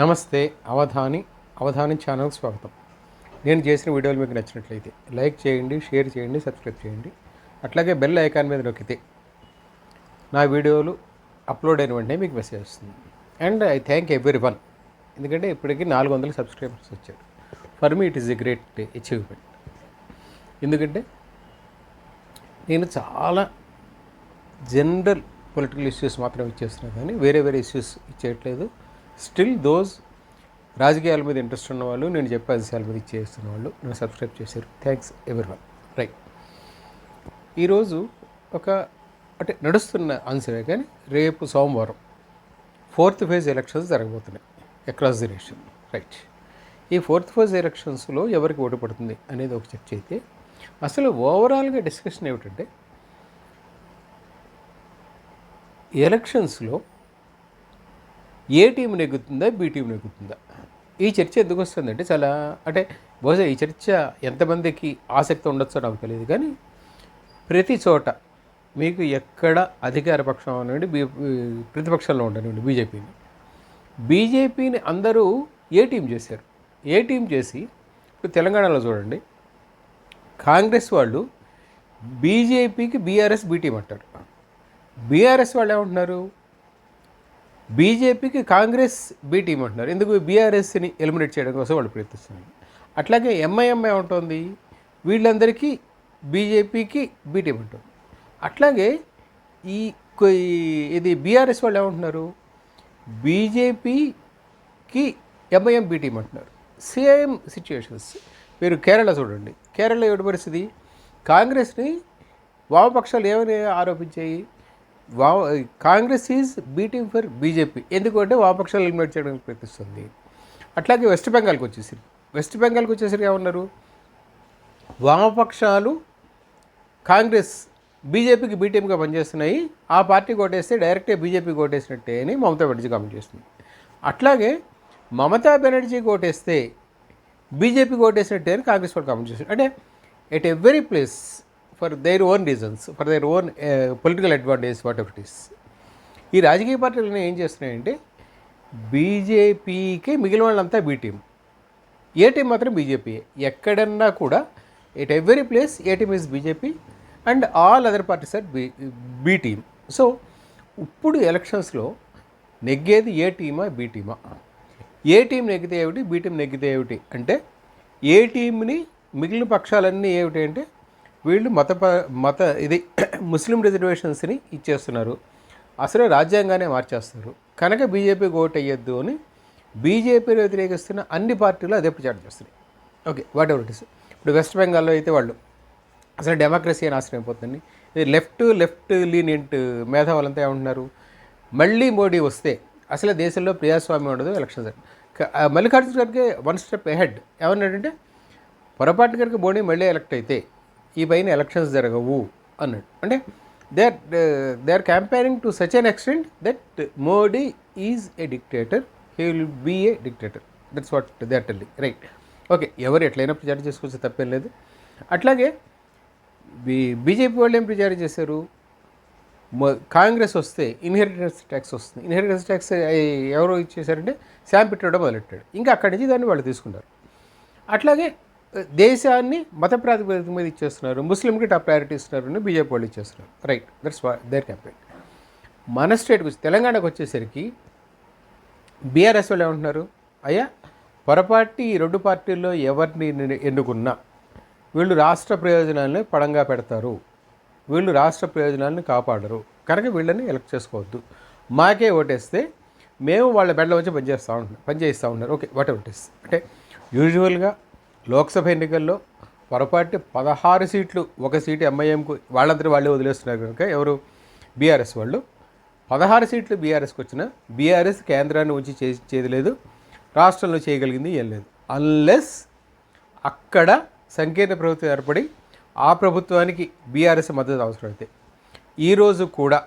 నమస్తే అవధాని అవధాని ఛానల్కి స్వాగతం. నేను చేసిన వీడియోలు మీకు నచ్చినట్లయితే లైక్ చేయండి షేర్ చేయండి సబ్స్క్రైబ్ చేయండి. అట్లాగే బెల్ ఐకాన్ మీద నొక్కితే నా వీడియోలు అప్లోడ్ అయిన వెంటనే మీకు మెసేజ్ వస్తుంది. And I thank everyone ఎందుకంటే ఇప్పటికీ నాలుగు వందల సబ్స్క్రైబర్స్ వచ్చారు. For me it is a great achievement. ఎందుకంటే నేను చాలా జనరల్ పొలిటికల్ ఇష్యూస్ మాత్రం ఇచ్చేస్తున్నాను కానీ వేరే వేరే ఇష్యూస్ ఇచ్చేయట్లేదు. స్టిల్ దోస్ రాజకీయాల మీద ఇంట్రెస్ట్ ఉన్న వాళ్ళు నేను చెప్పే అంశాల మీద ఇచ్చేస్తున్న వాళ్ళు నన్ను సబ్స్క్రైబ్ చేశారు. థ్యాంక్స్ ఎవరి వన్ రైట్ ఈరోజు ఒక అంటే నడుస్తున్న అంశమే కానీ రేపు సోమవారం ఫోర్త్ ఫేజ్ ఎలక్షన్స్ జరగబోతున్నాయి అక్రాస్ ది నేషన్ రైట్ ఈ ఫోర్త్ ఫేజ్ ఎలక్షన్స్లో ఎవరికి ఓటు పడుతుంది అనేది ఒక చర్చ అయితే అసలు ఓవరాల్గా డిస్కషన్ ఏమిటంటే ఎలక్షన్స్లో ఏ టీం నెగ్గుతుందా బి టీం నెగ్గుతుందా? ఈ చర్చ ఎందుకు వస్తుందంటే చాలా అంటే బహుశా ఈ చర్చ ఎంతమందికి ఆసక్తి ఉండొచ్చో నాకు తెలియదు కానీ ప్రతి చోట మీకు ఎక్కడ అధికార పక్షం అనండి బీ ప్రతిపక్షంలో ఉండనివ్వండి బీజేపీని. బీజేపీని అందరూ ఏ టీం చేశారు? ఏ టీం చేసి ఇప్పుడు తెలంగాణలో చూడండి కాంగ్రెస్ వాళ్ళు బీజేపీకి బీఆర్ఎస్ బీటీం అంటారు. బీఆర్ఎస్ వాళ్ళు ఏమంటున్నారు? బీజేపీకి కాంగ్రెస్ బీ టీం అంటున్నారు. ఎందుకు బీఆర్ఎస్ని ఎలిమినేట్ చేయడం కోసం వాళ్ళు ప్రయత్నిస్తున్నారు. అట్లాగే ఎంఐఎంఐ ఉంటుంది వీళ్ళందరికీ బీజేపీకి బీ టీం ఉంటుంది అట్లాగే ఈ కొ- ఇది బీఆర్ఎస్ వాళ్ళు ఏమంటున్నారు? బీజేపీకి ఎంఐఎం బీ టీం అంటున్నారు. సేమ్ సిచ్యువేషన్స్ మీరు కేరళ చూడండి. కేరళ ఎవరి పరిస్థితి. కాంగ్రెస్ని వామపక్షాలు ఏమని ఆరోపించాయి? వా Congress is batting for BJP. ఎందుకంటే వామపక్షాలు ఎలిమినేట్ చేయడానికి ప్రయత్నిస్తుంది. అట్లాగే వెస్ట్ బెంగాల్కి వచ్చేసరి వెస్ట్ బెంగాల్కి వచ్చేసరికి ఏమన్నారు? వామపక్షాలు కాంగ్రెస్ బీజేపీకి బీటీఎంగా పనిచేస్తున్నాయి. ఆ పార్టీ కొట్టేస్తే డైరెక్ట్గా బీజేపీ కొట్టేసినట్టే అని మమతా బెనర్జీ కామెంట్ చేస్తుంది. అట్లాగే మమతా బెనర్జీ కొట్టేస్తే బీజేపీ కొట్టేసినట్టే అని కాంగ్రెస్ వాళ్ళు కామెంట్ చేస్తుంది అంటే at every place for their own reasons for their own political advantage whatever it is ఈ రాజకీయ పార్టీలు ఏం చేస్తున్నాయంటే బీజేపీకి మిగిలిన వాళ్ళంతా బీ టీం ఏ టీం మాత్రం బీజేపీ. ఎక్కడన్నా కూడా at every place A team is BJP and all other parties are B B team. So ఇప్పుడు ఎలక్షన్స్లో నెగ్గేది ఏ టీమా బీ టీమా? ఏ టీం నెగ్గితే ఏమిటి బీ టీం నెగ్గితే ఏమిటి? అంటే ఏ టీంని మిగిలిన పక్షాలన్నీ ఏమిటి అంటే వీళ్ళు మత మత ఇది ముస్లిం రిజర్వేషన్స్ని ఇచ్చేస్తున్నారు. అసలే రాజ్యాంగానే మార్చేస్తారు కనుక బీజేపీ ఓట్ అయ్యొద్దు అని బీజేపీని వ్యతిరేకిస్తున్న అన్ని పార్టీలు అదే ప్రచారం చేస్తున్నాయి. Okay whatever it is ఇప్పుడు వెస్ట్ బెంగాల్లో అయితే వాళ్ళు అసలు డెమోక్రసీ నాశనం అయిపోతుంది ఇది లెఫ్ట్ లెఫ్ట్ లీనియంట్ మేధావులంతా ఏమంటున్నారు? మళ్ళీ మోడీ వస్తే అసలు దేశంలో ప్రజాస్వామ్యం ఉండదు election Mallikarjuna Kharge one step ahead ఏమన్నాడంటే పొరపాటు కనుక మోడీ మళ్ళీ ఎలక్ట్ అయితే ఈ పైన ఎలక్షన్స్ జరగవు అన్నాడు. అంటే they are they are campaigning to such an extent that Modi is a dictator he will be a dictator that's what they are telling right okay ఎవరు ఎట్లయినా ప్రచారం చేసుకోవచ్చు తప్పేం లేదు. అట్లాగే బీ బీజేపీ వాళ్ళు ఏం ప్రచారం చేశారు? కాంగ్రెస్ వస్తే ఇన్హెరిటెన్స్ ట్యాక్స్ వస్తుంది. ఇన్హెరిటెన్స్ ట్యాక్స్ ఎవరు ఇచ్చేసారంటే శామ్ మొదలెట్టాడు. ఇంకా అక్కడి నుంచి దాన్ని వాళ్ళు తీసుకున్నారు. అట్లాగే దేశాన్ని మత ప్రాతిపదిక మీద ఇచ్చేస్తున్నారు ముస్లింకి టాప్ ప్రయారిటీ ఇస్తున్నారు అని బీజేపీ వాళ్ళు ఇచ్చేస్తున్నారు. రైట్ దట్స్ దేర్ క్యాంపెయిన్ మన స్టేట్కి వచ్చి తెలంగాణకు వచ్చేసరికి బీఆర్ఎస్ వాళ్ళు ఏమంటున్నారు? అయ్యా పొరపాటి ఈ రెండు పార్టీల్లో ఎవరిని ఎన్నుకున్నా వీళ్ళు రాష్ట్ర ప్రయోజనాలను పడంగా పెడతారు. వీళ్ళు రాష్ట్ర ప్రయోజనాలను కాపాడరు. కనుక వీళ్ళని ఎలక్ట్ చేసుకోవద్దు. మాకే ఓటేస్తే మేము వాళ్ళ బెడ్ల వచ్చి పనిచేస్తూ ఉంటున్నాం పనిచేస్తూ ఉన్నారు okay whatever it is అంటే యూజువల్గా లోక్సభ ఎన్నికల్లో పొరపాటు పదహారు సీట్లు ఒక సీటు ఎంఐఎంకు వాళ్ళందరూ వాళ్ళే వదిలేస్తున్నారు కనుక ఎవరు? బీఆర్ఎస్ వాళ్ళు. పదహారు సీట్లు బీఆర్ఎస్కి వచ్చిన బీఆర్ఎస్ కేంద్రాన్ని ఉంచి చే చేయలేదు రాష్ట్రంలో చేయగలిగింది ఏం లేదు. అన్లెస్ అక్కడ సంకీర్ణ ప్రభుత్వం ఏర్పడి ఆ ప్రభుత్వానికి బీఆర్ఎస్ మద్దతు అవసరం అయితే. ఈరోజు కూడా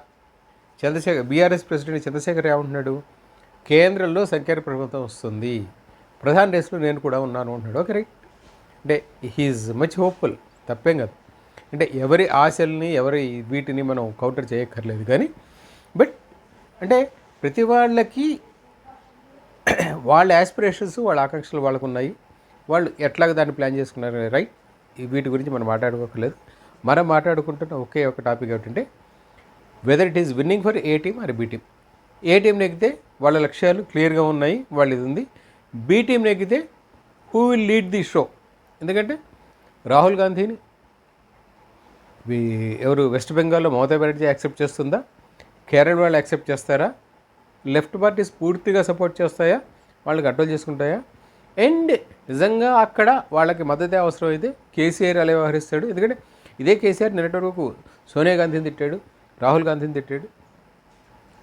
చంద్రశేఖర్ బీఆర్ఎస్ ప్రెసిడెంట్ చంద్రశేఖర్ ఏమంటున్నాడు? కేంద్రంలో సంకీర్ణ ప్రభుత్వం వస్తుంది. ప్రధాన రేసులో నేను కూడా ఉన్నాను అంటున్నాడు. ఓకే రైట్ అంటే హీఈస్ మచ్ హోప్ఫుల్ తప్పేం కాదు. అంటే ఎవరి ఆశల్ని ఎవరి వీటిని మనం కౌంటర్ చేయక్కర్లేదు కానీ బట్ అంటే ప్రతి వాళ్ళకి వాళ్ళ యాస్పిరేషన్స్ వాళ్ళ ఆకాంక్షలు వాళ్ళకు ఉన్నాయి వాళ్ళు ఎట్లాగ దాన్ని ప్లాన్ చేసుకున్నారు రైట్ వీటి గురించి మనం మాట్లాడుకోకర్లేదు మనం మాట్లాడుకుంటున్న ఒకే ఒక టాపిక్ ఏమిటంటే whether it is winning for A team or B team A team నెగితే వాళ్ళ లక్ష్యాలు క్లియర్గా ఉన్నాయి వాళ్ళు ఇది ఉంది. B team నెగితే who will lead the show ఎందుకంటే రాహుల్ గాంధీని ఎవరు వెస్ట్ బెంగాల్లో మమతా బెనర్జీ యాక్సెప్ట్ చేస్తుందా? కేరళ వాళ్ళు యాక్సెప్ట్ చేస్తారా? లెఫ్ట్ పార్టీస్ పూర్తిగా సపోర్ట్ చేస్తాయా? వాళ్ళు కంట్రోల్ చేసుకుంటాయా? అండ్ నిజంగా అక్కడ వాళ్ళకి మద్దతే అవసరం అయితే కేసీఆర్ అలా వ్యవహరిస్తాడు. ఎందుకంటే ఇదే కేసీఆర్ నిన్నటి వరకు సోనియా గాంధీని తిట్టాడు రాహుల్ గాంధీని తిట్టాడు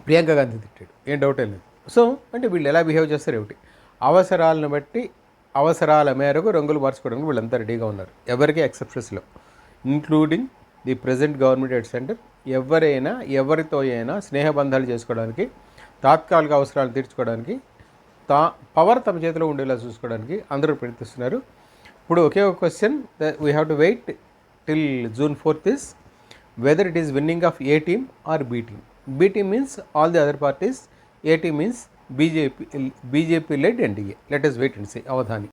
ప్రియాంక గాంధీని తిట్టాడు. ఏం డౌట్ లేదు. సో అంటే వీళ్ళు ఎలా బిహేవ్ చేస్తారు ఏమిటి? అవసరాలను బట్టి అవసరాల మేరకు రంగులు మార్చుకోవడానికి వీళ్ళంతా రెడీగా ఉన్నారు. ఎవరికి ఎక్సెప్షన్స్లో including the present government at centre ఎవరైనా ఎవరితో అయినా స్నేహబంధాలు చేసుకోవడానికి తాత్కాలిక అవసరాలు తీర్చుకోవడానికి తా పవర్ తమ చేతిలో ఉండేలా చూసుకోవడానికి అందరూ ప్రయత్నిస్తున్నారు. ఇప్పుడు ఒకే ఒక question we have to wait till June fourth is whether it is winning of A team or B team B team means all the other parties A team means BJP BJP led NDA let us wait and see Avadhani